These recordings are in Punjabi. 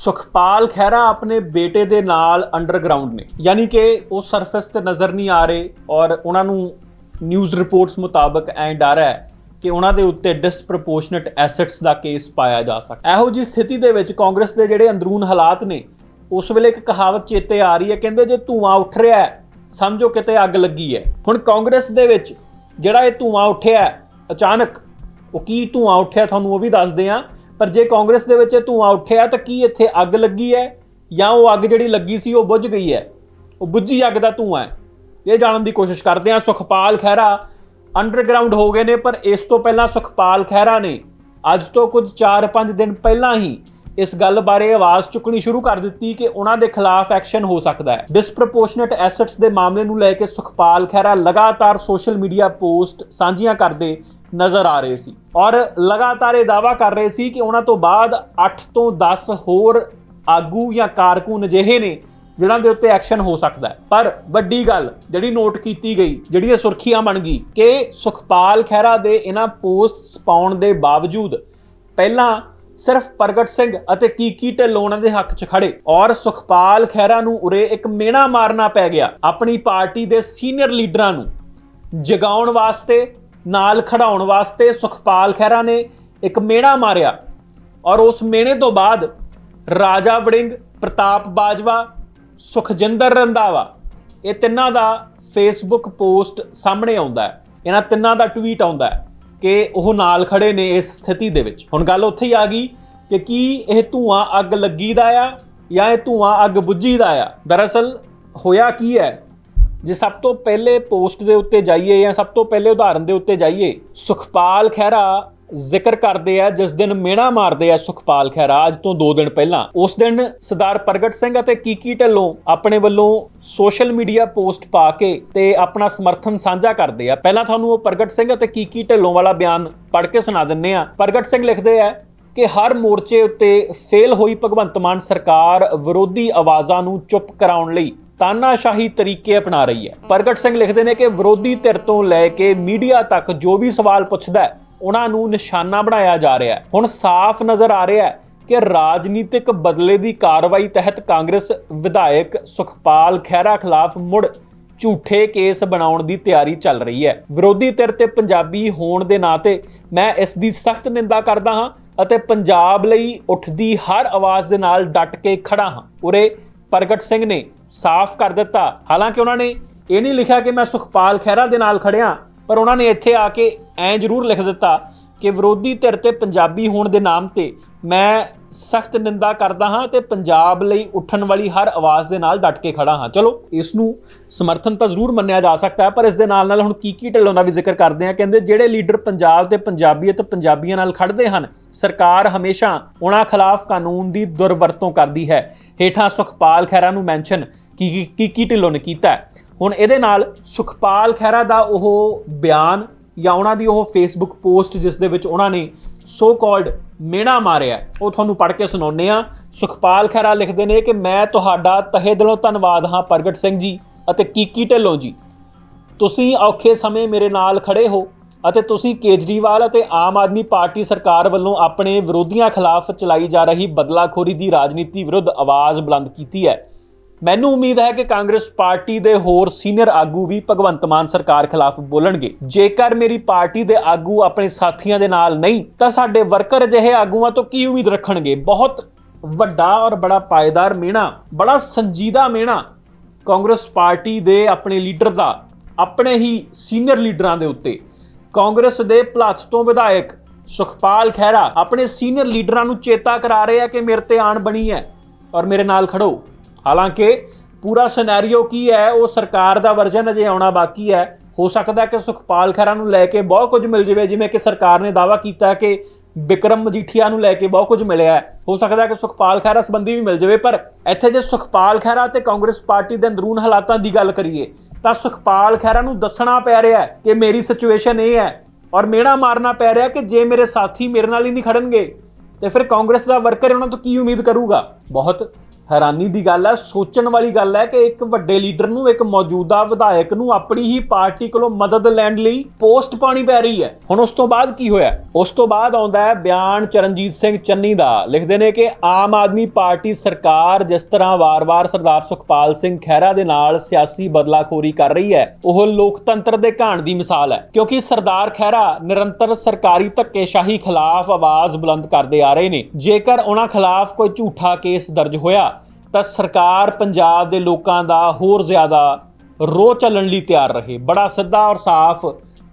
ਸੁਖਪਾਲ ਖਹਿਰਾ ਆਪਣੇ ਬੇਟੇ ਦੇ ਨਾਲ ਅੰਡਰਗਰਾਉਂਡ ਨੇ। ਯਾਨੀ ਕਿ ਉਹ ਸਰਫੇਸ ਤੇ ਨਜ਼ਰ ਨਹੀਂ ਆ ਰਹੇ ਔਰ ਉਹਨਾਂ ਨੂੰ ਨਿਊਜ਼ ਰਿਪੋਰਟਸ ਮੁਤਾਬਕ ਐਂ ਡਰ ਹੈ ਕਿ ਉਹਨਾਂ ਦੇ ਉੱਤੇ ਡਿਸਪ੍ਰੋਪੋਰਸ਼ਨੇਟ ਐਸੈਟਸ ਦਾ ਕੇਸ ਪਾਇਆ ਜਾ ਸਕਦਾ ਇਹੋ ਜੀ ਸਥਿਤੀ ਦੇ ਵਿੱਚ ਕਾਂਗਰਸ ਦੇ ਜਿਹੜੇ ਅੰਦਰੂਨ ਹਾਲਾਤ ਨੇ, ਉਸ ਵੇਲੇ ਇੱਕ ਕਹਾਵਤ ਚੇਤੇ ਆ ਰਹੀ ਹੈ, ਕਹਿੰਦੇ ਜੇ ਧੂਆਂ ਉੱਠ ਰਿਹਾ ਹੈ, ਸਮਝੋ ਕਿਤੇ ਅੱਗ ਲੱਗੀ ਹੈ। ਹੁਣ ਕਾਂਗਰਸ ਦੇ ਵਿੱਚ ਜਿਹੜਾ ਇਹ ਧੂਆਂ ਉੱਠਿਆ ਅਚਾਨਕ ਉਹ ਕੀ ਧੂਆਂ ਉੱਠਿਆ ਤੁਹਾਨੂੰ ਉਹ ਵੀ ਦੱਸਦੇ ਆ ਪਰ ਜੇ ਕਾਂਗਰਸ ਦੇ ਵਿੱਚ ਇਹ ਧੂਆਂ ਉੱਠਿਆ ਤਾਂ ਕੀ ਇੱਥੇ ਅੱਗ ਲੱਗੀ ਹੈ? ਜਾਂ ਉਹ ਅੱਗ ਜਿਹੜੀ ਲੱਗੀ ਸੀ ਉਹ ਬੁਝ ਗਈ ਹੈ? ਉਹ ਬੁੱਝੀ ਅੱਗ ਦਾ ਧੂਆਂ ਹੈ। ਇਹ ਜਾਣਨ ਦੀ ਕੋਸ਼ਿਸ਼ ਕਰਦੇ ਹਾਂ। ਸੁਖਪਾਲ ਖਹਿਰਾ ਅੰਡਰਗਰਾਉਂਡ ਹੋ ਗਏ ਨੇ, ਪਰ ਇਸ ਤੋਂ ਪਹਿਲਾਂ ਸੁਖਪਾਲ ਖਹਿਰਾ ਨੇ ਅੱਜ ਤੋਂ ਕੁਝ 4-5 ਦਿਨ ਪਹਿਲਾਂ ਹੀ ਇਸ ਗੱਲ ਬਾਰੇ ਆਵਾਜ਼ ਚੁੱਕਣੀ ਸ਼ੁਰੂ ਕਰ ਦਿੱਤੀ ਕਿ ਉਹਨਾਂ ਦੇ ਖਿਲਾਫ ਐਕਸ਼ਨ ਹੋ ਸਕਦਾ ਹੈ। ਡਿਸਪ੍ਰੋਪੋਰਸ਼ਨੇਟ ਐਸੈਟਸ ਦੇ ਮਾਮਲੇ ਨੂੰ ਲੈ ਕੇ ਸੁਖਪਾਲ ਖਹਿਰਾ ਲਗਾਤਾਰ ਸੋਸ਼ਲ ਮੀਡੀਆ ਪੋਸਟ ਸਾਂਝੀਆਂ ਕਰਦੇ ਨਜ਼ਰ ਆ ਰਹੇ ਸੀ ਔਰ ਲਗਾਤਾਰ ਇਹ ਦਾਵਾ ਕਰ ਰਹੇ ਸੀ ਕਿ ਉਹਨਾਂ ਤੋਂ ਬਾਅਦ 8 ਤੋਂ 10 ਹੋਰ ਆਗੂ ਜਾਂ ਕਾਰਕੁਨ ਅਜਿਹੇ ਨੇ ਜਿਨ੍ਹਾਂ ਦੇ ਉੱਤੇ ਐਕਸ਼ਨ ਹੋ ਸਕਦਾ ਹੈ। ਪਰ ਵੱਡੀ ਗੱਲ ਜਿਹੜੀ ਨੋਟ ਕੀਤੀ ਗਈ ਜਿਹੜੀ ਇਹ ਸੁਰਖੀਆਂ ਬਣ ਗਈ, ਕਿ ਸੁਖਪਾਲ ਖਹਿਰਾ ਦੇ ਇਹਨਾਂ ਪੋਸਟਸ ਪਾਉਣ ਦੇ ਬਾਵਜੂਦ ਪਹਿਲਾਂ ਸਿਰਫ ਪ੍ਰਗਟ ਸਿੰਘ ਅਤੇ ਕੀਕੀ ਢਿੱਲੋਂ ਉਹਨਾਂ ਦੇ ਹੱਕ 'ਚ ਖੜੇ ਔਰ ਸੁਖਪਾਲ ਖਹਿਰਾ ਨੂੰ ਉਰੇ ਇੱਕ ਮੇਣਾ ਮਾਰਨਾ ਪੈ ਗਿਆ। ਆਪਣੀ ਪਾਰਟੀ ਦੇ ਸੀਨੀਅਰ ਲੀਡਰਾਂ ਨੂੰ ਜਗਾਉਣ ਵਾਸਤੇ ਨਾਲ ਖੜਾਉਣ ਵਾਸਤੇ ਸੁਖਪਾਲ ਖਹਿਰਾ ਨੇ ਇੱਕ ਮੇਣਾ ਮਾਰਿਆ ਔਰ ਉਸ ਮੇਣੇ ਤੋਂ ਬਾਅਦ ਰਾਜਾ ਵੜਿੰਗ, ਪ੍ਰਤਾਪ ਬਾਜਵਾ, ਸੁਖਜਿੰਦਰ ਰੰਧਾਵਾ, ਇਹ ਤਿੰਨਾਂ ਦਾ ਫੇਸਬੁੱਕ ਪੋਸਟ ਸਾਹਮਣੇ ਆਉਂਦਾ ਹੈ। ਇਹਨਾਂ ਤਿੰਨਾਂ ਦਾ ਟਵੀਟ ਆਉਂਦਾ ਹੈ ਕਿ ਉਹ ਨਾਲ ਖੜੇ ਨੇ ਇਸ ਸਥਿਤੀ ਦੇ ਵਿੱਚ। ਹੁਣ ਗੱਲ ਉੱਥੇ ਹੀ ਆ ਗਈ ਕਿ ਕੀ ਇਹ ਧੂਆਂ ਅੱਗ ਲੱਗੀ ਦਾ ਆ ਜਾਂ ਇਹ ਧੂਆਂ ਅੱਗ ਬੁੱਝੀ ਦਾ ਆ? ਦਰਅਸਲ ਹੋਇਆ ਕੀ ਹੈ? ਜੇ ਸਭ ਤੋਂ ਪਹਿਲੇ ਪੋਸਟ ਦੇ ਉੱਤੇ ਜਾਈਏ ਜਾਂ ਸਭ ਤੋਂ ਪਹਿਲੇ ਉਦਾਹਰਨ ਦੇ ਉੱਤੇ ਜਾਈਏ, ਸੁਖਪਾਲ ਖਹਿਰਾ ਜ਼ਿਕਰ ਕਰਦੇ ਆ, ਜਿਸ ਦਿਨ ਮੇਣਾ ਮਾਰਦੇ ਆ ਸੁਖਪਾਲ ਖਹਿਰਾ, ਅੱਜ ਤੋਂ 2 ਦਿਨ ਪਹਿਲਾਂ। ਉਸ ਦਿਨ ਸਰਦਾਰ ਪ੍ਰਗਟ ਸਿੰਘ ਅਤੇ ਕੀਕੀ ਢੱਲੋਂ ਆਪਣੇ ਵੱਲੋਂ ਸੋਸ਼ਲ ਮੀਡੀਆ ਪੋਸਟ ਪਾ ਕੇ ਤੇ ਆਪਣਾ ਸਮਰਥਨ ਸਾਂਝਾ ਕਰਦੇ ਆ। ਪਹਿਲਾਂ ਤੁਹਾਨੂੰ ਉਹ ਪ੍ਰਗਟ ਸਿੰਘ ਅਤੇ ਕੀਕੀ ਢਿੱਲੋਂ ਵਾਲਾ ਬਿਆਨ ਪੜ੍ਹ ਕੇ ਸੁਣਾ ਦਿੰਨੇ ਆ। ਪ੍ਰਗਟ ਸਿੰਘ ਲਿਖਦੇ ਆ ਕਿ ਹਰ ਮੋਰਚੇ ਉੱਤੇ ਫੇਲ ਹੋਈ ਭਗਵੰਤ ਮਾਨ ਸਰਕਾਰ ਵਿਰੋਧੀ ਆਵਾਜ਼ਾਂ ਨੂੰ ਚੁੱਪ ਕਰਾਉਣ ਲਈ ਤਾਨਾਸ਼ਾਹੀ ਤਰੀਕੇ ਅਪਣਾ ਰਹੀ ਹੈ। ਪ੍ਰਗਟ ਸਿੰਘ ਲਿਖਦੇ ਨੇ ਕਿ ਵਿਰੋਧੀ ਧਿਰ ਤੋਂ ਲੈ ਕੇ ਮੀਡੀਆ ਤੱਕ ਜੋ ਵੀ ਸਵਾਲ ਪੁੱਛਦਾ ਹੈ, ਉਹਨਾਂ ਨੂੰ ਨਿਸ਼ਾਨਾ ਬਣਾਇਆ ਜਾ ਰਿਹਾ ਹੈ। ਹੁਣ ਸਾਫ਼ ਨਜ਼ਰ ਆ ਰਿਹਾ ਹੈ ਕਿ ਰਾਜਨੀਤਿਕ ਬਦਲੇ ਦੀ ਕਾਰਵਾਈ ਤਹਿਤ ਕਾਂਗਰਸ ਵਿਧਾਇਕ ਸੁਖਪਾਲ ਖਹਿਰਾ ਖਿਲਾਫ ਮੁੜ ਝੂਠੇ ਕੇਸ ਬਣਾਉਣ ਦੀ ਤਿਆਰੀ ਚੱਲ ਰਹੀ ਹੈ। ਵਿਰੋਧੀ ਧਿਰ ਤੇ ਪੰਜਾਬੀ ਹੋਣ ਦੇ ਨਾਤੇ ਮੈਂ ਇਸ ਦੀ ਸਖਤ ਨਿੰਦਾ ਕਰਦਾ ਹਾਂ ਅਤੇ ਪੰਜਾਬ ਲਈ ਉੱਠਦੀ ਹਰ ਆਵਾਜ਼ ਦੇ ਨਾਲ ਡਟ ਕੇ ਖੜਾ ਹਾਂ। ਉਰੇ ਪ੍ਰਗਟ ਸਿੰਘ ਨੇ ਸਾਫ਼ ਕਰ ਦਿੱਤਾ। ਹਾਲਾਂਕਿ ਉਹਨਾਂ ਨੇ ਇਹ ਨਹੀਂ ਲਿਖਿਆ ਕਿ ਮੈਂ ਸੁਖਪਾਲ ਖਹਿਰਾ ਦੇ ਨਾਲ ਖੜਿਆ, ਪਰ ਉਹਨਾਂ ਨੇ ਇੱਥੇ ਆ ਕੇ ਐਂ ਜ਼ਰੂਰ ਲਿਖ ਦਿੱਤਾ ਕਿ ਵਿਰੋਧੀ ਧਿਰ ਤੇ ਪੰਜਾਬੀ ਹੋਣ ਦੇ ਨਾਮ ਤੇ ਮੈਂ ਸਖਤ ਨਿੰਦਾ ਕਰਦਾ ਹਾਂ ਤੇ ਪੰਜਾਬ ਲਈ ਉੱਠਣ ਵਾਲੀ ਹਰ ਆਵਾਜ਼ ਦੇ ਨਾਲ ਡਟ ਕੇ ਖੜਾ ਹਾਂ। ਚਲੋ ਇਸ ਨੂੰ ਸਮਰਥਨ ਤਾਂ ਜ਼ਰੂਰ ਮੰਨਿਆ ਜਾ ਸਕਦਾ ਹੈ, ਪਰ ਇਸ ਦੇ ਨਾਲ ਨਾਲ ਹੁਣ ਕੀ ਕੀ ਢਿੱਲੋਂ ਦਾ ਵੀ ਜ਼ਿਕਰ ਕਰਦੇ ਆ ਕਹਿੰਦੇ, ਜਿਹੜੇ ਲੀਡਰ ਪੰਜਾਬ ਤੇ ਪੰਜਾਬੀਅਤ ਪੰਜਾਬੀਆਂ ਨਾਲ ਖੜਦੇ ਹਨ, ਸਰਕਾਰ ਹਮੇਸ਼ਾ ਉਹਨਾਂ ਖਿਲਾਫ ਕਾਨੂੰਨ ਦੀ ਦੁਰਵਰਤੋਂ ਕਰਦੀ ਹੈ। ਹੇਠਾਂ ਸੁਖਪਾਲ ਖਹਿਰਾ ਨੂੰ ਮੈਂਸ਼ਨ ਕੀ ਕੀ ਕੀ ਢਿੱਲੋਂ ਨੇ ਕੀਤਾ ਹੁਣ ਇਹਦੇ ਨਾਲ ਸੁਖਪਾਲ ਖਹਿਰਾ ਦਾ ਉਹ ਬਿਆਨ ਜਾਂ ਉਹਨਾਂ ਦੀ ਉਹ ਫੇਸਬੁੱਕ ਪੋਸਟ ਜਿਸ ਦੇ ਵਿੱਚ ਉਹਨਾਂ ਨੇ ਸੋ ਕਾਲਡ ਮੇਣਾ ਮਾਰਿਆ ਉਹ ਤੁਹਾਨੂੰ ਪੜ੍ਹ ਕੇ ਸੁਣਾਉਂਦੇ ਆ ਸੁਖਪਾਲ ਖਹਿਰਾ ਲਿਖਦੇ ਨੇ ਕਿ ਮੈਂ ਤੁਹਾਡਾ ਤਹਿ ਦਿਲੋਂ ਧੰਨਵਾਦ ਹਾਂ ਪ੍ਰਗਟ ਸਿੰਘ ਜੀ ਅਤੇ ਕੀਕੀ ਢਿੱਲੋਂ ਜੀ। ਤੁਸੀਂ ਔਖੇ ਸਮੇਂ ਮੇਰੇ ਨਾਲ ਖੜੇ ਹੋ ਅਤੇ ਤੁਸੀਂ ਕੇਜਰੀਵਾਲ ਅਤੇ ਆਮ ਆਦਮੀ ਪਾਰਟੀ ਸਰਕਾਰ ਵੱਲੋਂ ਆਪਣੇ ਵਿਰੋਧੀਆਂ ਖਿਲਾਫ ਚਲਾਈ ਜਾ ਰਹੀ ਬਦਲਾਖੋਰੀ ਦੀ ਰਾਜਨੀਤੀ ਵਿਰੁੱਧ ਆਵਾਜ਼ ਬੁਲੰਦ ਕੀਤੀ ਹੈ। ਮੈਨੂੰ ਉਮੀਦ ਹੈ ਕਿ ਕਾਂਗਰਸ ਪਾਰਟੀ ਦੇ ਹੋਰ ਸੀਨੀਅਰ ਆਗੂ ਵੀ ਭਗਵੰਤ ਮਾਨ ਸਰਕਾਰ ਖਿਲਾਫ ਬੋਲਣਗੇ। ਜੇਕਰ ਮੇਰੀ ਪਾਰਟੀ ਦੇ ਆਗੂ ਆਪਣੇ ਸਾਥੀਆਂ ਦੇ ਨਾਲ ਨਹੀਂ, ਤਾਂ ਸਾਡੇ ਵਰਕਰ ਅਜਿਹੇ ਆਗੂਆਂ ਤੋਂ ਕੀ ਉਮੀਦ ਰੱਖਣਗੇ? ਬਹੁਤ ਵੱਡਾ ਔਰ ਬੜਾ ਪਾਇਦਾਰ ਮਿਹਣਾ ਬੜਾ ਸੰਜੀਦਾ ਮਿਹਣਾ ਕਾਂਗਰਸ ਪਾਰਟੀ ਦੇ ਆਪਣੇ ਲੀਡਰ ਦਾ, ਆਪਣੇ ਹੀ ਸੀਨੀਅਰ ਲੀਡਰਾਂ ਦੇ ਉੱਤੇ। ਕਾਂਗਰਸ ਦੇ ਭਲਾਥ ਤੋਂ ਵਿਧਾਇਕ ਸੁਖਪਾਲ ਖਹਿਰਾ ਆਪਣੇ ਸੀਨੀਅਰ ਲੀਡਰਾਂ ਨੂੰ ਚੇਤਾ ਕਰਾ ਰਹੇ ਆ ਕਿ ਮੇਰੇ ਤੇ ਆਣ ਬਣੀ ਹੈ ਔਰ ਮੇਰੇ ਨਾਲ ਖੜੋ। ਹਾਲਾਂਕਿ ਪੂਰਾ ਸਿਨੈਰੀਓ ਕੀ ਹੈ, ਉਹ ਸਰਕਾਰ ਦਾ ਵਰਜਨ ਅਜੇ ਆਉਣਾ ਬਾਕੀ ਹੈ। ਹੋ ਸਕਦਾ ਕਿ ਸੁਖਪਾਲ ਖਹਿਰਾ ਨੂੰ ਲੈ ਕੇ ਬਹੁਤ ਕੁਝ ਮਿਲ ਜਾਵੇ, ਜਿਵੇਂ ਕਿ ਸਰਕਾਰ ਨੇ ਦਾਅਵਾ ਕੀਤਾ ਕਿ ਵਿਕਰਮ ਮਜੀਠੀਆ ਨੂੰ ਲੈ ਕੇ ਬਹੁਤ ਕੁਝ ਮਿਲਿਆ ਹੈ। ਹੋ ਸਕਦਾ ਕਿ ਸੁਖਪਾਲ ਖਹਿਰਾ ਸੰਬੰਧੀ ਵੀ ਮਿਲ ਜਾਵੇ, ਪਰ ਇੱਥੇ ਜੇ ਸੁਖਪਾਲ ਖਹਿਰਾ ਤੇ ਕਾਂਗਰਸ ਪਾਰਟੀ ਦੇ ਅੰਦਰੂਨ ਹਾਲਾਤਾਂ ਦੀ ਗੱਲ ਕਰੀਏ, ਤਾਂ ਸੁਖਪਾਲ ਖਹਿਰਾ ਨੂੰ ਦੱਸਣਾ ਪੈ ਰਿਹਾ ਕਿ ਮੇਰੀ ਸਿਚੁਏਸ਼ਨ ਇਹ ਹੈ ਔਰ ਮੇਣਾ ਮਾਰਨਾ ਪੈ ਰਿਹਾ ਕਿ ਜੇ ਮੇਰੇ ਸਾਥੀ ਮੇਰੇ ਨਾਲ ਹੀ ਨਹੀਂ ਖੜਨਗੇ, ਤੇ ਫਿਰ ਕਾਂਗਰਸ ਦਾ ਵਰਕਰ ਉਹਨਾਂ ਤੋਂ ਕੀ ਉਮੀਦ ਕਰੂਗਾ? ਬਹੁਤ ਹੈਰਾਨੀ ਦੀ ਗੱਲ ਹੈ, ਸੋਚਣ ਵਾਲੀ ਗੱਲ ਹੈ ਕਿ ਇੱਕ ਵੱਡੇ ਲੀਡਰ ਨੂੰ, ਇੱਕ ਮੌਜੂਦਾ ਵਿਧਾਇਕ ਨੂੰ ਆਪਣੀ ਹੀ ਪਾਰਟੀ ਕੋਲੋਂ ਮਦਦ ਲੈਣ ਲਈ ਪੋਸਟ ਪਾਣੀ ਪੈ ਰਹੀ ਹੈ। ਹੁਣ ਉਸ ਤੋਂ ਬਾਅਦ ਕੀ ਹੋਇਆ? ਉਸ ਤੋਂ ਬਾਅਦ ਆਉਂਦਾ ਹੈ ਬਿਆਨ ਚਰਨਜੀਤ ਸਿੰਘ ਚੰਨੀ ਦਾ। ਲਿਖਦੇ ਨੇ ਕਿ ਆਮ ਆਦਮੀ ਪਾਰਟੀ ਸਰਕਾਰ ਜਿਸ ਤਰ੍ਹਾਂ ਵਾਰ-ਵਾਰ ਸਰਦਾਰ ਸੁਖਪਾਲ ਸਿੰਘ ਖਹਿਰਾ ਦੇ ਨਾਲ ਸਿਆਸੀ ਬਦਲਾਖੋਰੀ ਕਰ ਰਹੀ ਹੈ, ਉਹ ਲੋਕਤੰਤਰ ਦੇ ਘਾਣ ਦੀ ਮਿਸਾਲ ਹੈ। ਕਿਉਂਕਿ ਸਰਦਾਰ ਖਹਿਰਾ ਨਿਰੰਤਰ ਸਰਕਾਰੀ ਧੱਕੇਸ਼ਾਹੀ ਖਿਲਾਫ ਆਵਾਜ਼ ਬੁਲੰਦ ਕਰਦੇ ਆ ਰਹੇ ਨੇ। ਜੇਕਰ ਉਹਨਾਂ ਖਿਲਾਫ ਕੋਈ ਝੂਠਾ ਕੇਸ ਦਰਜ ਹੋਇਆ ਤਾਂ ਸਰਕਾਰ ਪੰਜਾਬ ਦੇ ਲੋਕਾਂ ਦਾ ਹੋਰ ਜ਼ਿਆਦਾ ਰੋਹ ਚੱਲਣ ਲਈ ਤਿਆਰ ਰਹੇ। ਬੜਾ ਸਿੱਧਾ ਔਰ ਸਾਫ਼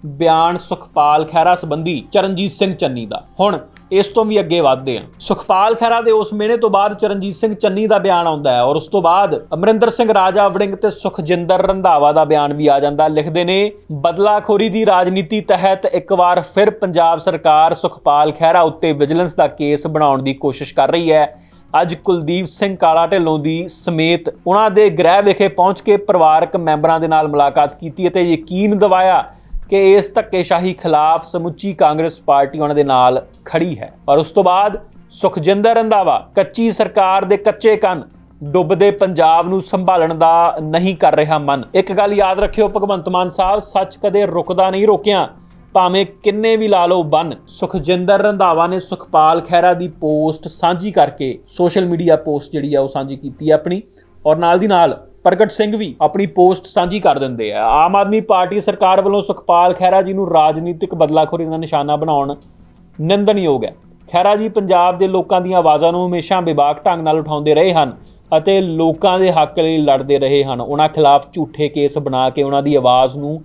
ਬਿਆਨ ਸੁਖਪਾਲ ਖਹਿਰਾ ਸੰਬੰਧੀ ਚਰਨਜੀਤ ਸਿੰਘ ਚੰਨੀ ਦਾ। ਹੁਣ ਇਸ ਤੋਂ ਵੀ ਅੱਗੇ ਵਧਦੇ ਹਾਂ। ਸੁਖਪਾਲ ਖਹਿਰਾ ਦੇ ਉਸ ਮਿਹਣੇ ਤੋਂ ਬਾਅਦ ਚਰਨਜੀਤ ਸਿੰਘ ਚੰਨੀ ਦਾ ਬਿਆਨ ਆਉਂਦਾ ਹੈ ਔਰ ਉਸ ਤੋਂ ਬਾਅਦ ਅਮਰਿੰਦਰ ਸਿੰਘ ਰਾਜਾ ਵੜਿੰਗ ਤੇ ਸੁਖਜਿੰਦਰ ਰੰਧਾਵਾ ਦਾ ਬਿਆਨ ਵੀ ਆ ਜਾਂਦਾ ਲਿਖਦੇ ਨੇ, ਬਦਲਾਖੋਰੀ ਦੀ ਰਾਜਨੀਤੀ ਤਹਿਤ ਇੱਕ ਵਾਰ ਫਿਰ ਪੰਜਾਬ ਸਰਕਾਰ ਸੁਖਪਾਲ ਖਹਿਰਾ ਉੱਤੇ ਵਿਜੀਲੈਂਸ ਦਾ ਕੇਸ ਬਣਾਉਣ ਦੀ ਕੋਸ਼ਿਸ਼ ਕਰ ਰਹੀ ਹੈ। ਅੱਜ ਕੁਲਦੀਪ ਸਿੰਘ ਕਾਲਾ ਢਿੱਲੋਂ ਦੀ ਸਮੇਤ ਉਹਨਾਂ ਦੇ ਗ੍ਰਹਿ ਵਿਖੇ ਪਹੁੰਚ ਕੇ ਪਰਿਵਾਰਕ ਮੈਂਬਰਾਂ ਦੇ ਨਾਲ ਮੁਲਾਕਾਤ ਕੀਤੀ ਅਤੇ ਯਕੀਨ ਦਿਵਾਇਆ ਕਿ ਇਸ ਧੱਕੇਸ਼ਾਹੀ ਖਿਲਾਫ ਸਮੁੱਚੀ ਕਾਂਗਰਸ ਪਾਰਟੀ ਉਹਨਾਂ ਦੇ ਨਾਲ ਖੜੀ ਹੈ। ਪਰ ਉਸ ਤੋਂ ਬਾਅਦ ਸੁਖਜਿੰਦਰ ਰੰਧਾਵਾ ਕੱਚੀ ਸਰਕਾਰ ਦੇ ਕੱਚੇ ਕੰਨ ਡੁੱਬਦੇ ਪੰਜਾਬ ਨੂੰ ਸੰਭਾਲਣ ਦਾ ਨਹੀਂ ਕਰ ਰਿਹਾ ਮਨ। ਇੱਕ ਗੱਲ ਯਾਦ ਰੱਖਿਓ, ਭਗਵੰਤ ਮਾਨ ਸਾਹਿਬ, ਸੱਚ ਕਦੇ ਰੁਕਦਾ ਨਹੀਂ ਰੋਕਿਆ। ਭਾਵੇਂ ਕਿੰਨੇ ਵੀ ਲਾ ਲਓ ਬੰਨ, ਸੁਖਜਿੰਦਰ ਰੰਧਾਵਾ ਨੇ ਸੁਖਪਾਲ ਖਹਿਰਾ ਦੀ ਪੋਸਟ ਸਾਂਝੀ ਕਰਕੇ ਸੋਸ਼ਲ ਮੀਡੀਆ ਪੋਸਟ ਜਿਹੜੀ ਆ ਉਹ ਸਾਂਝੀ ਕੀਤੀ ਹੈ ਆਪਣੀ, ਔਰ ਨਾਲ ਦੀ ਨਾਲ ਪ੍ਰਗਟ ਸਿੰਘ ਵੀ ਆਪਣੀ ਪੋਸਟ ਸਾਂਝੀ ਕਰ ਦਿੰਦੇ ਆ। ਆਮ ਆਦਮੀ ਪਾਰਟੀ ਸਰਕਾਰ ਵੱਲੋਂ ਸੁਖਪਾਲ ਖਹਿਰਾ ਜੀ ਨੂੰ ਰਾਜਨੀਤਿਕ ਬਦਲਾਖੋਰੀ ਦਾ ਨਿਸ਼ਾਨਾ ਬਣਾਉਣ ਨਿੰਦਣਯੋਗ ਹੈ। ਖਹਿਰਾ ਜੀ ਪੰਜਾਬ ਦੇ ਲੋਕਾਂ ਦੀਆਂ ਆਵਾਜ਼ਾਂ ਨੂੰ ਹਮੇਸ਼ਾ ਵਿਵਾਕ ਢੰਗ ਨਾਲ ਉਠਾਉਂਦੇ ਰਹੇ ਹਨ ਅਤੇ ਲੋਕਾਂ ਦੇ ਹੱਕ ਲਈ ਲੜਦੇ ਰਹੇ ਹਨ। ਉਹਨਾਂ ਖਿਲਾਫ ਝੂਠੇ ਕੇਸ ਬਣਾ ਕੇ ਉਹਨਾਂ ਦੀ ਆਵਾਜ਼ ਨੂੰ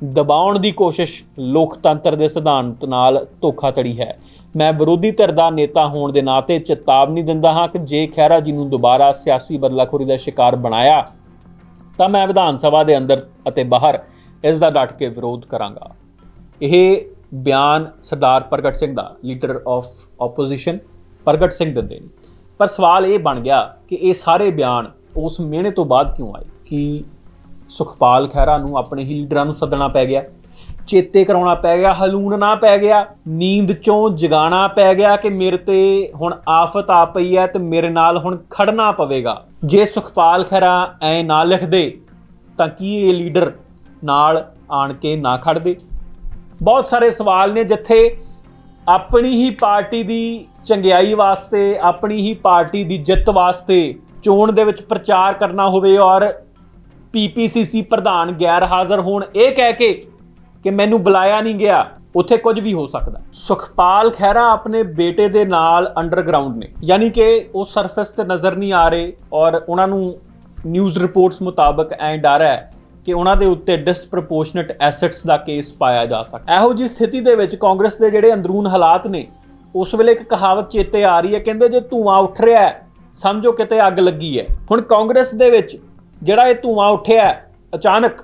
ਦਬਾਉਣ ਦੀ ਕੋਸ਼ਿਸ਼ ਲੋਕਤੰਤਰ ਦੇ ਸਿਧਾਂਤ ਨਾਲ ਧੋਖਾਧੜੀ ਹੈ। ਮੈਂ ਵਿਰੋਧੀ ਧਿਰ ਦਾ ਨੇਤਾ ਹੋਣ ਦੇ ਨਾਤੇ ਚੇਤਾਵਨੀ ਦਿੰਦਾ ਹਾਂ ਕਿ ਜੇ ਖਹਿਰਾ ਜੀ ਨੂੰ ਦੁਬਾਰਾ ਸਿਆਸੀ ਬਦਲਾਖੋਰੀ ਦਾ ਸ਼ਿਕਾਰ ਬਣਾਇਆ, ਤਾਂ ਮੈਂ ਵਿਧਾਨ ਸਭਾ ਦੇ ਅੰਦਰ ਅਤੇ ਬਾਹਰ ਇਸ ਦਾ ਡਟ ਕੇ ਵਿਰੋਧ ਕਰਾਂਗਾ। ਇਹ ਬਿਆਨ ਸਰਦਾਰ ਪ੍ਰਗਟ ਸਿੰਘ ਦਾ, leader of opposition Pargat Singh ਦਿੰਦੇ ਨੇ। ਪਰ ਸਵਾਲ ਇਹ ਬਣ ਗਿਆ ਕਿ ਇਹ ਸਾਰੇ ਬਿਆਨ ਉਸ ਮਿਹਣੇ ਤੋਂ ਬਾਅਦ ਕਿਉਂ ਆਏ? ਕਿ ਸੁਖਪਾਲ ਖਹਿਰਾ ਨੂੰ ਆਪਣੇ ਹੀ ਲੀਡਰਾਂ ਨੂੰ ਸੱਦਣਾ ਪੈ ਗਿਆ। ਚੇਤੇ ਕਰਾਉਣਾ ਪੈ ਗਿਆ ਹਲੂਣਨਾ ਪੈ ਗਿਆ, ਨੀਂਦ ਚੋਂ ਜਗਾਣਾ ਪੈ ਗਿਆ ਕਿ ਮੇਰੇ ਤੇ ਹੁਣ ਆਫਤ ਆ ਪਈ ਹੈ ਤੇ ਮੇਰੇ ਨਾਲ ਹੁਣ ਖੜਨਾ ਪਵੇਗਾ। ਜੇ ਸੁਖਪਾਲ ਖਹਿਰਾ ਐ ਨਾ ਲਿਖਦੇ, ਤਾਂ ਕੀ ਇਹ ਲੀਡਰ ਨਾਲ ਆਣ ਕੇ ਨਾ ਖੜਦੇ? ਬਹੁਤ ਸਾਰੇ ਸਵਾਲ ਨੇ ਜਿੱਥੇ ਆਪਣੀ ਹੀ ਪਾਰਟੀ ਦੀ ਚੰਗਿਆਈ ਵਾਸਤੇ, ਆਪਣੀ ਹੀ ਪਾਰਟੀ ਦੀ ਜਿੱਤ ਵਾਸਤੇ ਚੋਣ ਦੇ ਵਿੱਚ ਪ੍ਰਚਾਰ ਕਰਨਾ ਹੋਵੇ ਔਰ ਪੀਪੀਸੀਸੀ ਪ੍ਰਧਾਨ ਗੈਰ ਹਾਜ਼ਰ ਹੋਣ, ਇਹ ਕਹਿ ਕੇ ਕਿ ਮੈਨੂੰ ਬੁਲਾਇਆ ਨਹੀਂ ਗਿਆ, ਉੱਥੇ ਕੁਝ ਵੀ ਹੋ ਸਕਦਾ। ਸੁਖਪਾਲ ਖਹਿਰਾ ਆਪਣੇ ਬੇਟੇ ਦੇ ਨਾਲ ਅੰਡਰਗਰਾਉਂਡ ਨੇ। ਯਾਨੀ ਕਿ ਉਹ ਸਰਫੇਸ ਤੇ ਨਜ਼ਰ ਨਹੀਂ ਆ ਰਹੇ ਔਰ ਉਹਨਾਂ ਨੂੰ ਨਿਊਜ਼ ਰਿਪੋਰਟਸ ਮੁਤਾਬਕ ਐਂ ਡਰ ਹੈ ਕਿ ਉਹਨਾਂ ਦੇ ਉੱਤੇ ਡਿਸਪ੍ਰੋਪੋਰਸ਼ਨੇਟ ਐਸੈਟਸ ਦਾ ਕੇਸ ਪਾਇਆ ਜਾ ਸਕਦਾ। ਇਹੋ ਜੀ ਸਥਿਤੀ ਦੇ ਵਿੱਚ ਕਾਂਗਰਸ ਦੇ ਜਿਹੜੇ ਅੰਦਰੂਨ ਹਾਲਾਤ ਨੇ, ਉਸ ਵੇਲੇ ਇੱਕ ਕਹਾਵਤ ਚੇਤੇ ਆ ਰਹੀ ਹੈ, ਕਹਿੰਦੇ ਜੇ ਧੂਆਂ ਉੱਠ ਰਿਹਾ ਸਮਝੋ ਕਿਤੇ ਅੱਗ ਲੱਗੀ ਹੈ। ਹੁਣ ਕਾਂਗਰਸ ਦੇ ਵਿੱਚ ਜਿਹੜਾ ਇਹ ਧੂਆਂ ਉੱਠਿਆ ਅਚਾਨਕ,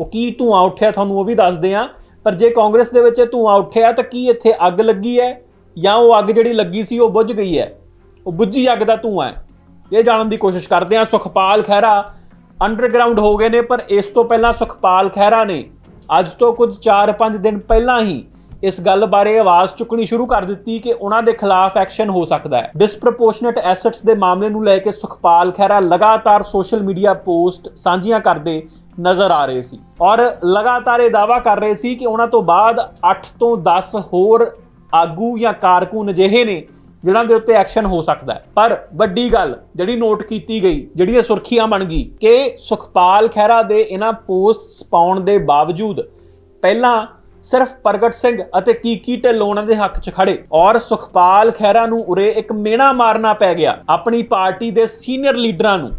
ਉਹ ਕੀ ਧੂਆਂ ਉੱਠਿਆ ਤੁਹਾਨੂੰ ਉਹ ਵੀ ਦੱਸਦੇ ਆ ਪਰ ਜੇ ਕਾਂਗਰਸ ਦੇ ਵਿੱਚ ਇਹ ਧੂਆਂ ਉੱਠਿਆ ਤਾਂ ਕੀ ਇੱਥੇ ਅੱਗ ਲੱਗੀ ਹੈ, ਜਾਂ ਉਹ ਅੱਗ ਜਿਹੜੀ ਲੱਗੀ ਸੀ ਉਹ ਬੁੱਝ ਗਈ ਹੈ? ਉਹ ਬੁੱਝੀ ਅੱਗ ਦਾ ਧੂਆਂ ਹੈ। ਇਹ ਜਾਣਨ ਦੀ ਕੋਸ਼ਿਸ਼ ਕਰਦੇ ਆ ਸੁਖਪਾਲ ਖਹਿਰਾ ਅੰਡਰਗਰਾਉਂਡ ਹੋ ਗਏ ਨੇ, ਪਰ ਇਸ ਤੋਂ ਪਹਿਲਾਂ ਸੁਖਪਾਲ ਖਹਿਰਾ ਨੇ ਅੱਜ ਤੋਂ ਕੁਝ 4-5 ਦਿਨ ਪਹਿਲਾਂ ਹੀ ਇਸ ਗੱਲ ਬਾਰੇ ਆਵਾਜ਼ ਚੁੱਕਣੀ ਸ਼ੁਰੂ ਕਰ ਦਿੱਤੀ ਕਿ ਉਹਨਾਂ ਦੇ ਖਿਲਾਫ ਐਕਸ਼ਨ ਹੋ ਸਕਦਾ ਹੈ। ਡਿਸਪ੍ਰੋਪੋਰਸ਼ਨੇਟ ਐਸੈਟਸ ਦੇ ਮਾਮਲੇ ਨੂੰ ਲੈ ਕੇ ਸੁਖਪਾਲ ਖਹਿਰਾ ਲਗਾਤਾਰ ਸੋਸ਼ਲ ਮੀਡੀਆ ਪੋਸਟ ਸਾਂਝੀਆਂ ਕਰਦੇ ਨਜ਼ਰ ਆ ਰਹੇ ਸੀ ਔਰ ਲਗਾਤਾਰ ਇਹ ਦਾਵਾ ਕਰ ਰਹੇ ਸੀ ਕਿ ਉਹਨਾਂ ਤੋਂ ਬਾਅਦ 8 ਤੋਂ 10 ਹੋਰ ਆਗੂ ਜਾਂ ਕਾਰਕੁਨ ਅਜਿਹੇ ਨੇ ਜਿਨ੍ਹਾਂ ਦੇ ਉੱਤੇ ਐਕਸ਼ਨ ਹੋ ਸਕਦਾ ਹੈ। ਪਰ ਵੱਡੀ ਗੱਲ ਜਿਹੜੀ ਨੋਟ ਕੀਤੀ ਗਈ ਜਿਹੜੀ ਇਹ ਸੁਰਖੀਆਂ ਬਣ ਗਈ ਕਿ ਸੁਖਪਾਲ ਖਹਿਰਾ ਦੇ ਇਹਨਾਂ ਪੋਸਟਸ ਪਾਉਣ ਦੇ ਬਾਵਜੂਦ ਪਹਿਲਾਂ ਸਿਰਫ ਪ੍ਰਗਟ ਸਿੰਘ ਅਤੇ ਕੀਕੀ ਢਿੱਲੋਂ ਉਹਨਾਂ ਦੇ ਹੱਕ 'ਚ ਖੜੇ। ਔਰ ਸੁਖਪਾਲ ਖਹਿਰਾ ਨੂੰ ਉਰੇ ਇੱਕ ਮੇਣਾ ਮਾਰਨਾ ਪੈ ਗਿਆ। ਆਪਣੀ ਪਾਰਟੀ ਦੇ ਸੀਨੀਅਰ ਲੀਡਰਾਂ ਨੂੰ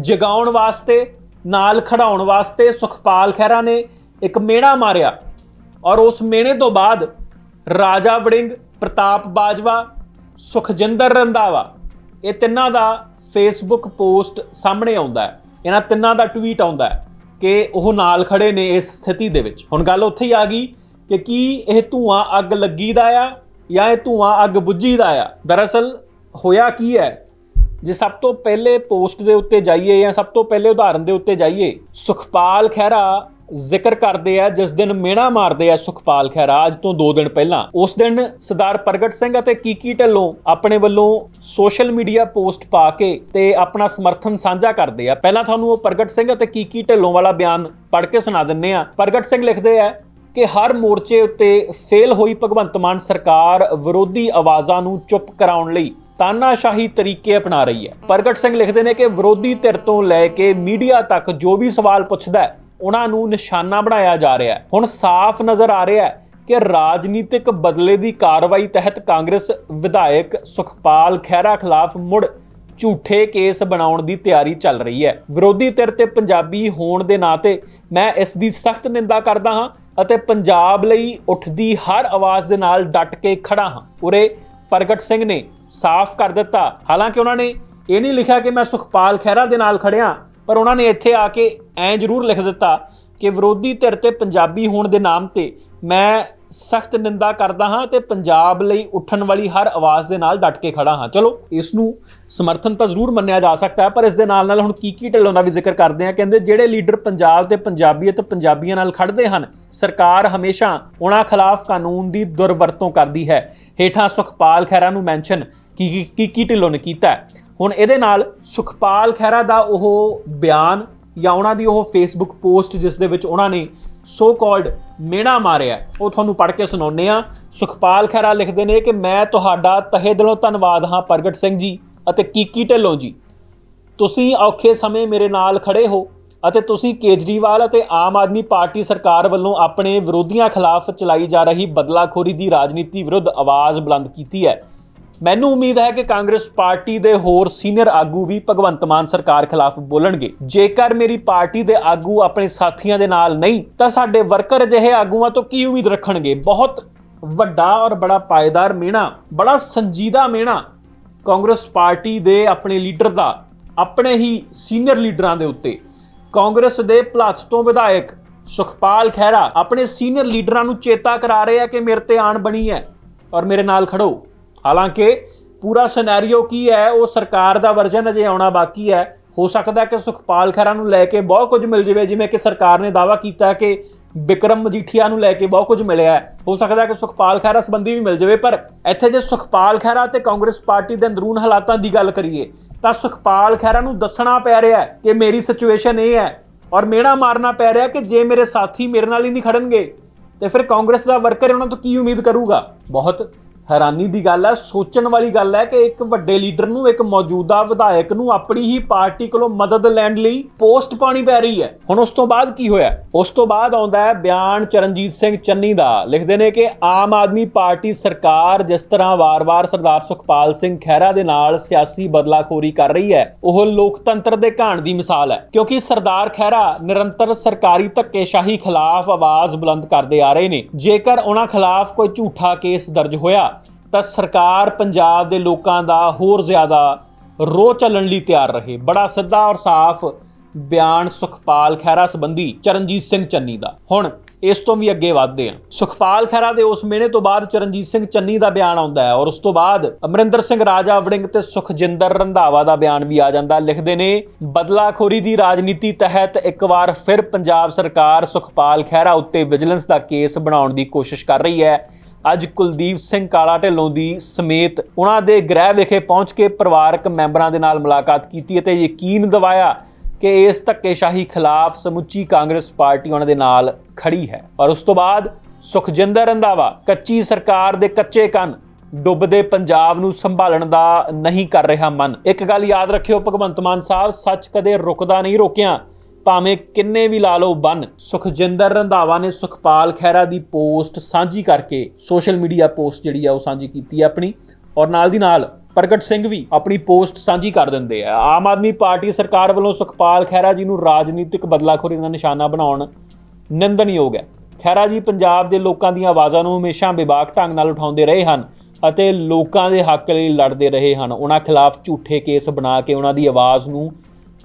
ਜਗਾਉਣ ਵਾਸਤੇ, ਨਾਲ ਖੜਾਉਣ ਵਾਸਤੇ ਸੁਖਪਾਲ ਖਹਿਰਾ ਨੇ ਇੱਕ ਮੇਣਾ ਮਾਰਿਆ। ਔਰ ਉਸ ਮੇਣੇ ਤੋਂ ਬਾਅਦ ਰਾਜਾ ਵੜਿੰਗ, ਪ੍ਰਤਾਪ ਬਾਜਵਾ, ਸੁਖਜਿੰਦਰ ਰੰਧਾਵਾ, ਇਹ ਤਿੰਨਾਂ ਦਾ ਫੇਸਬੁੱਕ ਪੋਸਟ ਸਾਹਮਣੇ ਆਉਂਦਾ ਹੈ। ਇਹਨਾਂ ਤਿੰਨਾਂ ਦਾ ਟਵੀਟ ਆਉਂਦਾ ਹੈ। ਕਿ ਉਹ ਨਾਲ ਖੜੇ ਨੇ ਇਸ ਸਥਿਤੀ ਦੇ ਵਿੱਚ। ਹੁਣ ਗੱਲ ਉੱਥੇ ਹੀ ਆ ਗਈ ਕਿ ਕੀ ਇਹ ਧੂਆਂ ਅੱਗ ਲੱਗੀ ਦਾ ਆ ਜਾਂ ਇਹ ਧੂਆਂ ਅੱਗ ਬੁੱਝੀ ਦਾ ਆ? ਦਰਅਸਲ ਹੋਇਆ ਕੀ ਹੈ? ਜੇ ਸਭ ਤੋਂ ਪਹਿਲੇ ਪੋਸਟ ਦੇ ਉੱਤੇ ਜਾਈਏ ਜਾਂ ਸਭ ਤੋਂ ਪਹਿਲੇ ਉਦਾਹਰਨ ਦੇ ਉੱਤੇ ਜਾਈਏ, ਸੁਖਪਾਲ ਖਹਿਰਾ ਜ਼ਿਕਰ ਕਰਦੇ ਆ, ਜਿਸ ਦਿਨ ਮੇਣਾ ਮਾਰਦੇ ਆ ਸੁਖਪਾਲ ਖਹਿਰਾ ਤੋਂ 2 ਦਿਨ ਪਹਿਲਾਂ। ਉਸ ਦਿਨ ਸਰਦਾਰ ਪ੍ਰਗਟ ਸਿੰਘ ਅਤੇ ਕੀਕੀ ਢੱਲੋਂ ਆਪਣੇ ਵੱਲੋਂ ਸੋਸ਼ਲ ਮੀਡੀਆ ਪੋਸਟ ਪਾ ਕੇ ਤੇ ਆਪਣਾ ਸਮਰਥਨ ਸਾਂਝਾ ਕਰਦੇ ਆ। ਪਹਿਲਾਂ ਤੁਹਾਨੂੰ ਉਹ ਪ੍ਰਗਟ ਸਿੰਘ ਅਤੇ ਕੀਕੀ ਢੱਲੋਂ ਵਾਲਾ ਬਿਆਨ ਪੜ੍ਹ ਕੇ ਸੁਣਾ ਦਿੰਨੇ ਆ। ਪ੍ਰਗਟ ਸਿੰਘ ਲਿਖਦੇ ਆ ਕਿ ਹਰ ਮੋਰਚੇ ਉੱਤੇ ਫੇਲ ਹੋਈ ਭਗਵੰਤ ਮਾਨ ਸਰਕਾਰ ਵਿਰੋਧੀ ਆਵਾਜ਼ਾਂ ਨੂੰ ਚੁੱਪ ਕਰਾਉਣ ਲਈ ਤਾਨਾਸ਼ਾਹੀ ਤਰੀਕੇ ਅਪਣਾ ਰਹੀ ਹੈ। ਪ੍ਰਗਟ ਸਿੰਘ ਲਿਖਦੇ ਨੇ ਕਿ ਵਿਰੋਧੀ ਧਿਰ ਤੋਂ ਲੈ ਕੇ ਮੀਡੀਆ ਤੱਕ ਜੋ ਵੀ ਸਵਾਲ ਪੁੱਛਦਾ ਹੈ ਉਹਨਾਂ ਨੂੰ ਨਿਸ਼ਾਨਾ ਬਣਾਇਆ ਜਾ ਰਿਹਾ ਹੈ। ਹੁਣ ਸਾਫ਼ ਨਜ਼ਰ ਆ ਰਿਹਾ ਹੈ ਕਿ ਰਾਜਨੀਤਿਕ ਬਦਲੇ ਦੀ ਕਾਰਵਾਈ ਤਹਿਤ ਕਾਂਗਰਸ ਵਿਧਾਇਕ ਸੁਖਪਾਲ ਖਹਿਰਾ ਖਿਲਾਫ ਮੁੜ ਝੂਠੇ ਕੇਸ ਬਣਾਉਣ ਦੀ ਤਿਆਰੀ ਚੱਲ ਰਹੀ ਹੈ। ਵਿਰੋਧੀ ਧਿਰ ਤੇ ਪੰਜਾਬੀ ਹੋਣ ਦੇ ਨਾਤੇ ਮੈਂ ਇਸ ਦੀ ਸਖਤ ਨਿੰਦਾ ਕਰਦਾ ਹਾਂ ਅਤੇ ਪੰਜਾਬ ਲਈ ਉੱਠਦੀ ਹਰ ਆਵਾਜ਼ ਦੇ ਨਾਲ ਡਟ ਕੇ ਖੜਾ ਹਾਂ। ਉਰੇ ਪ੍ਰਗਟ ਸਿੰਘ ਨੇ ਸਾਫ਼ ਕਰ ਦਿੱਤਾ। ਹਾਲਾਂਕਿ ਉਹਨਾਂ ਨੇ ਇਹ ਨਹੀਂ ਲਿਖਿਆ ਕਿ ਮੈਂ ਸੁਖਪਾਲ ਖਹਿਰਾ ਦੇ ਨਾਲ ਖੜਿਆ ਪਰ ਉਹਨਾਂ ਨੇ ਇੱਥੇ ਆ ਕੇ ਐਂ ਜ਼ਰੂਰ ਲਿਖ ਦਿੱਤਾ ਕਿ ਵਿਰੋਧੀ ਧਿਰ ਤੇ ਪੰਜਾਬੀ ਹੋਣ ਦੇ ਨਾਮ ਤੇ ਮੈਂ ਸਖਤ ਨਿੰਦਾ ਕਰਦਾ ਹਾਂ ਤੇ ਪੰਜਾਬ ਲਈ ਉੱਠਣ ਵਾਲੀ ਹਰ ਆਵਾਜ਼ ਦੇ ਨਾਲ ਡਟ ਕੇ ਖੜਾ ਹਾਂ। ਚਲੋ ਇਸ ਨੂੰ ਸਮਰਥਨ ਤਾਂ ਜ਼ਰੂਰ ਮੰਨਿਆ ਜਾ ਸਕਦਾ ਹੈ, ਪਰ ਇਸ ਦੇ ਨਾਲ ਨਾਲ ਹੁਣ ਕੀ ਕੀ ਢਿੱਲੋਂ ਦਾ ਵੀ ਜ਼ਿਕਰ ਕਰਦੇ ਆ ਕਹਿੰਦੇ ਜਿਹੜੇ ਲੀਡਰ ਪੰਜਾਬ ਤੇ ਪੰਜਾਬੀਅਤ ਪੰਜਾਬੀਆਂ ਨਾਲ ਖੜਦੇ ਹਨ, ਸਰਕਾਰ ਹਮੇਸ਼ਾ ਉਹਨਾਂ ਖਿਲਾਫ ਕਾਨੂੰਨ ਦੀ ਦੁਰਵਰਤੋਂ ਕਰਦੀ ਹੈ। ਹੇਠਾਂ ਸੁਖਪਾਲ ਖਹਿਰਾ ਨੂੰ ਮੈਂਸ਼ਨ ਕੀ ਕੀ ਕੀ ਢਿੱਲੋਂ ਨੇ ਕੀਤਾ ਹੈ। ਹੁਣ ਇਹਦੇ ਨਾਲ ਸੁਖਪਾਲ ਖਹਿਰਾ ਦਾ ਉਹ ਬਿਆਨ ਜਾਂ ਉਹਨਾਂ ਦੀ ਉਹ ਫੇਸਬੁੱਕ ਪੋਸਟ ਜਿਸ ਦੇ ਵਿੱਚ ਉਹਨਾਂ ਨੇ ਸੋ ਕਾਲਡ ਮੇਣਾ ਮਾਰਿਆ ਉਹ ਤੁਹਾਨੂੰ ਪੜ੍ਹ ਕੇ ਸੁਣਾਉਂਦੇ ਆ ਸੁਖਪਾਲ ਖਹਿਰਾ ਲਿਖਦੇ ਨੇ ਕਿ ਮੈਂ ਤੁਹਾਡਾ ਤਹਿ ਦਿਲੋਂ ਧੰਨਵਾਦ ਹਾਂ ਪ੍ਰਗਟ ਸਿੰਘ ਜੀ ਅਤੇ ਕੀਕੀ ਢਿੱਲੋਂ ਜੀ। ਤੁਸੀਂ ਔਖੇ ਸਮੇਂ ਮੇਰੇ ਨਾਲ ਖੜੇ ਹੋ ਅਤੇ ਤੁਸੀਂ ਕੇਜਰੀਵਾਲ ਅਤੇ ਆਮ ਆਦਮੀ ਪਾਰਟੀ ਸਰਕਾਰ ਵੱਲੋਂ ਆਪਣੇ ਵਿਰੋਧੀਆਂ ਖਿਲਾਫ ਚਲਾਈ ਜਾ ਰਹੀ ਬਦਲਾਖੋਰੀ ਦੀ ਰਾਜਨੀਤੀ ਵਿਰੁੱਧ ਆਵਾਜ਼ ਬੁਲੰਦ ਕੀਤੀ ਹੈ। ਮੈਨੂੰ ਉਮੀਦ ਹੈ ਕਿ ਕਾਂਗਰਸ ਪਾਰਟੀ ਦੇ ਹੋਰ ਸੀਨੀਅਰ ਆਗੂ ਵੀ ਭਗਵੰਤ ਮਾਨ ਸਰਕਾਰ ਖਿਲਾਫ ਬੋਲਣਗੇ। ਜੇਕਰ ਮੇਰੀ ਪਾਰਟੀ ਦੇ ਆਗੂ ਆਪਣੇ ਸਾਥੀਆਂ ਦੇ ਨਾਲ ਨਹੀਂ, ਤਾਂ ਸਾਡੇ ਵਰਕਰ ਅਜਿਹੇ ਆਗੂਆਂ ਤੋਂ ਕੀ ਉਮੀਦ ਰੱਖਣਗੇ? ਬਹੁਤ ਵੱਡਾ ਔਰ ਬੜਾ ਪਾਇਦਾਰ ਮਿਹਣਾ ਬੜਾ ਸੰਜੀਦਾ ਮਿਹਣਾ ਕਾਂਗਰਸ ਪਾਰਟੀ ਦੇ ਆਪਣੇ ਲੀਡਰ ਦਾ, ਆਪਣੇ ਹੀ ਸੀਨੀਅਰ ਲੀਡਰਾਂ ਦੇ ਉੱਤੇ। ਕਾਂਗਰਸ ਦੇ ਭਲਾਥ ਤੋਂ ਵਿਧਾਇਕ ਸੁਖਪਾਲ ਖਹਿਰਾ ਆਪਣੇ ਸੀਨੀਅਰ ਲੀਡਰਾਂ ਨੂੰ ਚੇਤਾ ਕਰਾ ਰਹੇ ਆ ਕਿ ਮੇਰੇ ਤੇ ਆਣ ਬਣੀ ਹੈ ਔਰ ਮੇਰੇ ਨਾਲ ਖੜੋ। ਹਾਲਾਂਕਿ ਪੂਰਾ ਸਿਨੈਰੀਓ ਕੀ ਹੈ, ਉਹ ਸਰਕਾਰ ਦਾ ਵਰਜਨ ਅਜੇ ਆਉਣਾ ਬਾਕੀ ਹੈ। ਹੋ ਸਕਦਾ ਕਿ ਸੁਖਪਾਲ ਖਹਿਰਾ ਨੂੰ ਲੈ ਕੇ ਬਹੁਤ ਕੁਝ ਮਿਲ ਜਾਵੇ, ਜਿਵੇਂ ਕਿ ਸਰਕਾਰ ਨੇ ਦਾਅਵਾ ਕੀਤਾ ਕਿ ਵਿਕਰਮ ਮਜੀਠੀਆ ਨੂੰ ਲੈ ਕੇ ਬਹੁਤ ਕੁਝ ਮਿਲਿਆ ਹੈ। ਹੋ ਸਕਦਾ ਕਿ ਸੁਖਪਾਲ ਖਹਿਰਾ ਸੰਬੰਧੀ ਵੀ ਮਿਲ ਜਾਵੇ, ਪਰ ਇੱਥੇ ਜੇ ਸੁਖਪਾਲ ਖਹਿਰਾ ਤੇ ਕਾਂਗਰਸ ਪਾਰਟੀ ਦੇ ਅੰਦਰੂਨ ਹਾਲਾਤਾਂ ਦੀ ਗੱਲ ਕਰੀਏ, ਤਾਂ ਸੁਖਪਾਲ ਖਹਿਰਾ ਨੂੰ ਦੱਸਣਾ ਪੈ ਰਿਹਾ ਹੈ ਕਿ ਮੇਰੀ ਸਿਚੁਏਸ਼ਨ ਇਹ ਹੈ ਔਰ ਮੇਣਾ ਮਾਰਨਾ ਪੈ ਰਿਹਾ ਕਿ ਜੇ ਮੇਰੇ ਸਾਥੀ ਮੇਰੇ ਨਾਲ ਹੀ ਨਹੀਂ ਖੜਨਗੇ, ਤੇ ਫਿਰ ਕਾਂਗਰਸ ਦਾ ਵਰਕਰ ਉਹਨਾਂ ਤੋਂ ਕੀ ਉਮੀਦ ਕਰੂਗਾ? ਬਹੁਤ ਹੈਰਾਨੀ ਦੀ ਗੱਲ ਹੈ, ਸੋਚਣ ਵਾਲੀ ਗੱਲ ਹੈ ਕਿ ਇੱਕ ਵੱਡੇ ਲੀਡਰ ਨੂੰ, ਇੱਕ ਮੌਜੂਦਾ ਵਿਧਾਇਕ ਨੂੰ ਆਪਣੀ ਹੀ ਪਾਰਟੀ ਕੋਲੋਂ ਮਦਦ ਲੈਣ ਲਈ ਪੋਸਟ ਪਾਣੀ ਪੈ ਰਹੀ ਹੈ। ਹੁਣ ਉਸ ਤੋਂ ਬਾਅਦ ਕੀ ਹੋਇਆ? ਉਸ ਤੋਂ ਬਾਅਦ ਆਉਂਦਾ ਹੈ ਬਿਆਨ ਚਰਨਜੀਤ ਸਿੰਘ ਚੰਨੀ ਦਾ। ਲਿਖਦੇ ਨੇ ਕਿ ਆਮ ਆਦਮੀ ਪਾਰਟੀ ਸਰਕਾਰ ਜਿਸ ਤਰ੍ਹਾਂ ਵਾਰ-ਵਾਰ ਸਰਦਾਰ ਸੁਖਪਾਲ ਸਿੰਘ ਖਹਿਰਾ ਦੇ ਨਾਲ ਸਿਆਸੀ ਬਦਲਾਖੋਰੀ ਕਰ ਰਹੀ ਹੈ, ਉਹ ਲੋਕਤੰਤਰ ਦੇ ਘਾਣ ਦੀ ਮਿਸਾਲ ਹੈ। ਕਿਉਂਕਿ ਸਰਦਾਰ ਖਹਿਰਾ ਨਿਰੰਤਰ ਸਰਕਾਰੀ ਧੱਕੇਸ਼ਾਹੀ ਖਿਲਾਫ ਆਵਾਜ਼ ਬੁਲੰਦ ਕਰਦੇ ਆ ਰਹੇ ਨੇ। ਜੇਕਰ ਉਹਨਾਂ ਖਿਲਾਫ ਕੋਈ ਝੂਠਾ ਕੇਸ ਦਰਜ ਹੋਇਆ ਤਾਂ ਸਰਕਾਰ ਪੰਜਾਬ ਦੇ ਲੋਕਾਂ ਦਾ ਹੋਰ ਜ਼ਿਆਦਾ ਰੋਹ ਚੱਲਣ ਲਈ ਤਿਆਰ ਰਹੇ। ਬੜਾ ਸਿੱਧਾ ਔਰ ਸਾਫ਼ ਬਿਆਨ ਸੁਖਪਾਲ ਖਹਿਰਾ ਸੰਬੰਧੀ ਚਰਨਜੀਤ ਸਿੰਘ ਚੰਨੀ ਦਾ। ਹੁਣ ਇਸ ਤੋਂ ਵੀ ਅੱਗੇ ਵਧਦੇ ਹਾਂ। ਸੁਖਪਾਲ ਖਹਿਰਾ ਦੇ ਉਸ ਮਿਹਣੇ ਤੋਂ ਬਾਅਦ ਚਰਨਜੀਤ ਸਿੰਘ ਚੰਨੀ ਦਾ ਬਿਆਨ ਆਉਂਦਾ ਹੈ ਔਰ ਉਸ ਤੋਂ ਬਾਅਦ ਅਮਰਿੰਦਰ ਸਿੰਘ ਰਾਜਾ ਵੜਿੰਗ ਤੇ ਸੁਖਜਿੰਦਰ ਰੰਧਾਵਾ ਦਾ ਬਿਆਨ ਵੀ ਆ ਜਾਂਦਾ। ਲਿਖਦੇ ਨੇ, ਬਦਲਾਖੋਰੀ ਦੀ ਰਾਜਨੀਤੀ ਤਹਿਤ ਇੱਕ ਵਾਰ ਫਿਰ ਪੰਜਾਬ ਸਰਕਾਰ ਸੁਖਪਾਲ ਖਹਿਰਾ ਉੱਤੇ ਵਿਜੀਲੈਂਸ ਦਾ ਕੇਸ ਬਣਾਉਣ ਦੀ ਕੋਸ਼ਿਸ਼ ਕਰ ਰਹੀ ਹੈ। ਅੱਜ ਕੁਲਦੀਪ ਸਿੰਘ ਕਾਲਾ ਢਿੱਲੋਂ ਦੀ ਸਮੇਤ ਉਹਨਾਂ ਦੇ ਗ੍ਰਹਿ ਵਿਖੇ ਪਹੁੰਚ ਕੇ ਪਰਿਵਾਰਕ ਮੈਂਬਰਾਂ ਦੇ ਨਾਲ ਮੁਲਾਕਾਤ ਕੀਤੀ ਅਤੇ ਯਕੀਨ ਦਿਵਾਇਆ ਕਿ ਇਸ ਧੱਕੇਸ਼ਾਹੀ ਖਿਲਾਫ ਸਮੁੱਚੀ ਕਾਂਗਰਸ ਪਾਰਟੀ ਉਹਨਾਂ ਦੇ ਨਾਲ ਖੜੀ ਹੈ। ਔਰ ਉਸ ਤੋਂ ਬਾਅਦ ਸੁਖਜਿੰਦਰ ਰੰਧਾਵਾ, ਕੱਚੀ ਸਰਕਾਰ ਦੇ ਕੱਚੇ ਕੰਨ, ਡੁੱਬਦੇ ਪੰਜਾਬ ਨੂੰ ਸੰਭਾਲਣ ਦਾ ਨਹੀਂ ਕਰ ਰਿਹਾ ਮਨ। ਇੱਕ ਗੱਲ ਯਾਦ ਰੱਖਿਓ, ਭਗਵੰਤ ਮਾਨ ਸਾਹਿਬ, ਸੱਚ ਕਦੇ ਰੁਕਦਾ ਨਹੀਂ ਰੋਕਿਆ। ਭਾਵੇਂ ਕਿੰਨੇ ਵੀ ਲਾ ਲਓ ਬੰਨ, ਸੁਖਜਿੰਦਰ ਰੰਧਾਵਾ ਨੇ ਸੁਖਪਾਲ ਖਹਿਰਾ ਦੀ ਪੋਸਟ ਸਾਂਝੀ ਕਰਕੇ ਸੋਸ਼ਲ ਮੀਡੀਆ ਪੋਸਟ ਜਿਹੜੀ ਆ ਉਹ ਸਾਂਝੀ ਕੀਤੀ ਹੈ ਆਪਣੀ ਔਰ ਨਾਲ ਦੀ ਨਾਲ ਪ੍ਰਗਟ ਸਿੰਘ ਵੀ ਆਪਣੀ ਪੋਸਟ ਸਾਂਝੀ ਕਰ ਦਿੰਦੇ ਆ। ਆਮ ਆਦਮੀ ਪਾਰਟੀ ਸਰਕਾਰ ਵੱਲੋਂ ਸੁਖਪਾਲ ਖਹਿਰਾ ਜੀ ਨੂੰ ਰਾਜਨੀਤਿਕ ਬਦਲਾਖੋਰੀ ਦਾ ਨਿਸ਼ਾਨਾ ਬਣਾਉਣ ਨਿੰਦਣਯੋਗ ਹੈ। ਖਹਿਰਾ ਜੀ ਪੰਜਾਬ ਦੇ ਲੋਕਾਂ ਦੀਆਂ ਆਵਾਜ਼ਾਂ ਨੂੰ ਹਮੇਸ਼ਾ ਬੇਬਾਕ ਢੰਗ ਨਾਲ ਉਠਾਉਂਦੇ ਰਹੇ ਹਨ ਅਤੇ ਲੋਕਾਂ ਦੇ ਹੱਕ ਲਈ ਲੜਦੇ ਰਹੇ ਹਨ। ਉਹਨਾਂ ਖਿਲਾਫ ਝੂਠੇ ਕੇਸ ਬਣਾ ਕੇ ਉਹਨਾਂ ਦੀ ਆਵਾਜ਼ ਨੂੰ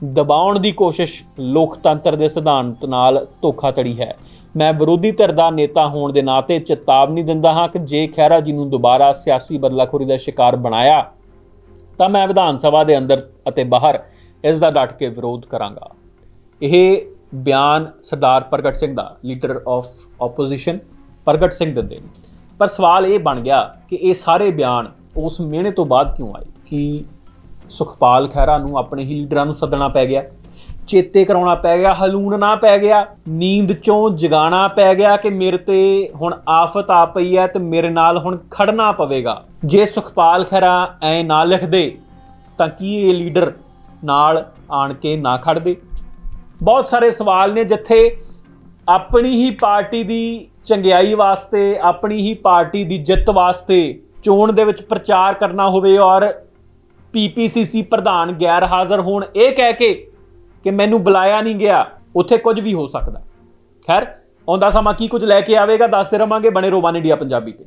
ਦਬਾਉਣ ਦੀ ਕੋਸ਼ਿਸ਼ ਲੋਕਤੰਤਰ ਦੇ ਸਿਧਾਂਤ ਨਾਲ ਧੋਖਾਧੜੀ ਹੈ। ਮੈਂ ਵਿਰੋਧੀ ਧਿਰ ਦਾ ਨੇਤਾ ਹੋਣ ਦੇ ਨਾਤੇ ਚੇਤਾਵਨੀ ਦਿੰਦਾ ਹਾਂ ਕਿ ਜੇ ਖਹਿਰਾ ਜੀ ਨੂੰ ਦੁਬਾਰਾ ਸਿਆਸੀ ਬਦਲਾਖੋਰੀ ਦਾ ਸ਼ਿਕਾਰ ਬਣਾਇਆ, ਤਾਂ ਮੈਂ ਵਿਧਾਨ ਸਭਾ ਦੇ ਅੰਦਰ ਅਤੇ ਬਾਹਰ ਇਸ ਦਾ ਡਟ ਕੇ ਵਿਰੋਧ ਕਰਾਂਗਾ। ਇਹ ਬਿਆਨ ਸਰਦਾਰ ਪ੍ਰਗਟ ਸਿੰਘ ਦਾ, leader of opposition Pargat Singh ਦਿੰਦੇ ਨੇ। ਪਰ ਸਵਾਲ ਇਹ ਬਣ ਗਿਆ ਕਿ ਇਹ ਸਾਰੇ ਬਿਆਨ ਉਸ ਮਿਹਣੇ ਤੋਂ ਬਾਅਦ ਕਿਉਂ ਆਏ? ਕਿ ਸੁਖਪਾਲ ਖਹਿਰਾ ਨੂੰ ਆਪਣੇ ਹੀ ਲੀਡਰਾਂ ਨੂੰ ਸੱਦਣਾ ਪੈ ਗਿਆ। ਚੇਤੇ ਕਰਾਉਣਾ ਪੈ ਗਿਆ ਹਲੂਣਨਾ ਪੈ ਗਿਆ, ਨੀਂਦ ਚੋਂ ਜਗਾਣਾ ਪੈ ਗਿਆ ਕਿ ਮੇਰੇ ਤੇ ਹੁਣ ਆਫਤ ਆ ਪਈ ਹੈ ਤੇ ਮੇਰੇ ਨਾਲ ਹੁਣ ਖੜਨਾ ਪਵੇਗਾ। ਜੇ ਸੁਖਪਾਲ ਖਹਿਰਾ ਐ ਨਾ ਲਿਖਦੇ, ਤਾਂ ਕੀ ਇਹ ਲੀਡਰ ਨਾਲ ਆਣ ਕੇ ਨਾ ਖੜਦੇ? ਬਹੁਤ ਸਾਰੇ ਸਵਾਲ ਨੇ ਜਿੱਥੇ ਆਪਣੀ ਹੀ ਪਾਰਟੀ ਦੀ ਚੰਗਿਆਈ ਵਾਸਤੇ, ਆਪਣੀ ਹੀ ਪਾਰਟੀ ਦੀ ਜਿੱਤ ਵਾਸਤੇ ਚੋਣ ਦੇ ਵਿੱਚ ਪ੍ਰਚਾਰ ਕਰਨਾ ਹੋਵੇ ਔਰ ਪੀਪੀਸੀਸੀ ਪ੍ਰਧਾਨ ਗੈਰ ਹਾਜ਼ਰ ਹੋਣ, ਇਹ ਕਹਿ ਕੇ ਕਿ ਮੈਨੂੰ ਬੁਲਾਇਆ ਨਹੀਂ ਗਿਆ, ਉੱਥੇ ਕੁਝ ਵੀ ਹੋ ਸਕਦਾ। ਖੈਰ, ਆਉਂਦਾ ਸਮਾਂ ਕੀ ਕੁਝ ਲੈ ਕੇ ਆਵੇਗਾ, ਦੱਸਦੇ ਰਵਾਂਗੇ ਬਣੇ ਰੋਵਾਨ ਇੰਡੀਆ ਪੰਜਾਬੀ ਤੇ।